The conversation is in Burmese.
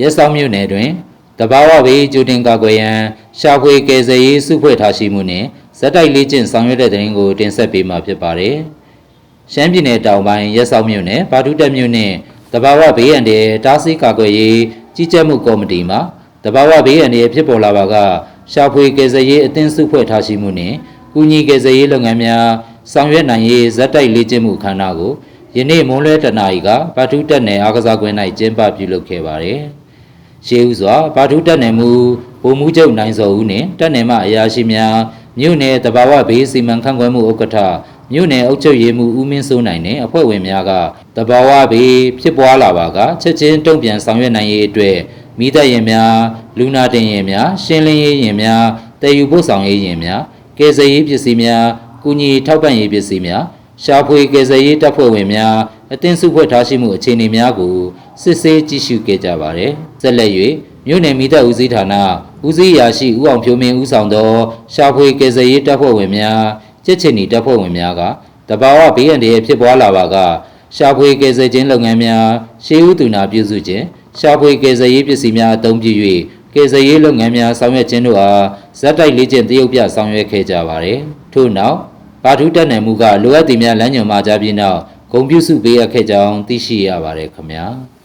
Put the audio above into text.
ရဲဆောင်မြို့နယ်တွင်တဘာဝဘေးကြိုတင်ကာကွယ်ရန်ရှာဖွေကယ်ဆယ်ရေးစုဖွဲ့ထားရှိမှုနှင့်ဇက်တိုက်လေးကျင့်ဆောင်ရွက်တဲ့တဲ့ရင်ကိုတင်ဆက်ပေးမှာဖြစ်ပါတယ်။ရှမ်းပြည်နယ်တောင်ပိုင်းရဲဆောင်မြို့နယ်ပါတုတက်မြို့နှင့်တဘာဝဘေးရန်တဲ့တားဆီးကာကွယ်ရေးကြီးကြပ်မှုကော်မတီမှတဘာဝဘေးရန်တဲ့ဖြစ်ပေါ်လာပါကရှာဖွေကယ်ဆယ်ရေးအသင်းစုဖွဲ့ထားရှိမှုနှင့်ကုညီကယ်ဆယ်ရေးလုပ်ငန်းများဆောင်ရွက်နိုင်ရေးဇက်တိုက်လေးကျင့်မှုခန္ဓာကိုယနေ့မွန်းလွဲတနာရီကပါတုတက်နယ်အားကစားကွင်း၌ကျင်းပပြုလုပ်ခဲ့ပါတယ်။ ရှေးဥစွာဘာထုတက်နယ်မူဗိုလ်မှူးချုပ်နိုင်စောဦးနှင့်တက်နယ်မှအရာရှိများမြို့နယ်တဘာဝဘေးစီမံခန့်ခွဲမှုဥက္ကဋ္ဌမြို့နယ်အုပ်ချုပ်ရေးမှူးဦးမင်းစိုးနိုင်နှင့်အဖွဲ့ဝင်များကတဘာဝဘေးဖြစ်ပွားလာပါကချက်ချင်းတုံ့ပြန်ဆောင်ရွက်နိုင်ရေးအတွက်မိသက်ရင်များလူနာတင်ရင်များရှင်းလင်းရေးရင်များတည်ယူပို့ဆောင်ရေးရင်များကယ်ဆယ်ရေးပစ္စည်းများကုညီထောက်ပံ့ရေးပစ္စည်းများရှာဖွေကယ်ဆယ်ရေးတပ်ဖွဲ့ဝင်များအသင်းစုဖွဲ့ထားရှိမှုအခြေအနေများကို စစ်ဆေးကြည့်ရှုခဲ့ကြပါတယ်။ဆက်လက်၍မြို့နယ်မိသက်ဦးစီးဌာနဦးစီးရာရှိဦးအောင်ဖြိုးမင်းဦးဆောင်သောရှာဖွေကယ်ဆယ်ရေးတပ်ဖွဲ့ဝင်များကြက်ချင်နီတပ်ဖွဲ့ဝင်များကတဘာဝဘေးအန္တရာယ်ဖြစ်ပွားလာပါကရှာဖွေကယ်ဆယ်ခြင်းလုပ်ငန်းများရှေးဦးသူနာပြုစုခြင်းရှာဖွေကယ်ဆယ်ရေးပစ္စည်းများအသုံးပြု၍ကယ်ဆယ်ရေးလုပ်ငန်းများဆောင်ရွက်ခြင်းတို့အားဇက်တိုက်လေးကျင့်တရုပ်ပြဆောင်ရွက်ခဲ့ကြပါတယ်။ထို့နောက်ဘာထူးတက်နယ်မှုကလိုအပ်သည်များလမ်းညွှန်မှာကြားပြီးနောက်ဂုံပြုစုပေးအပ်ခဲ့ကြောင်းသိရှိရပါတယ်ခင်ဗျာ။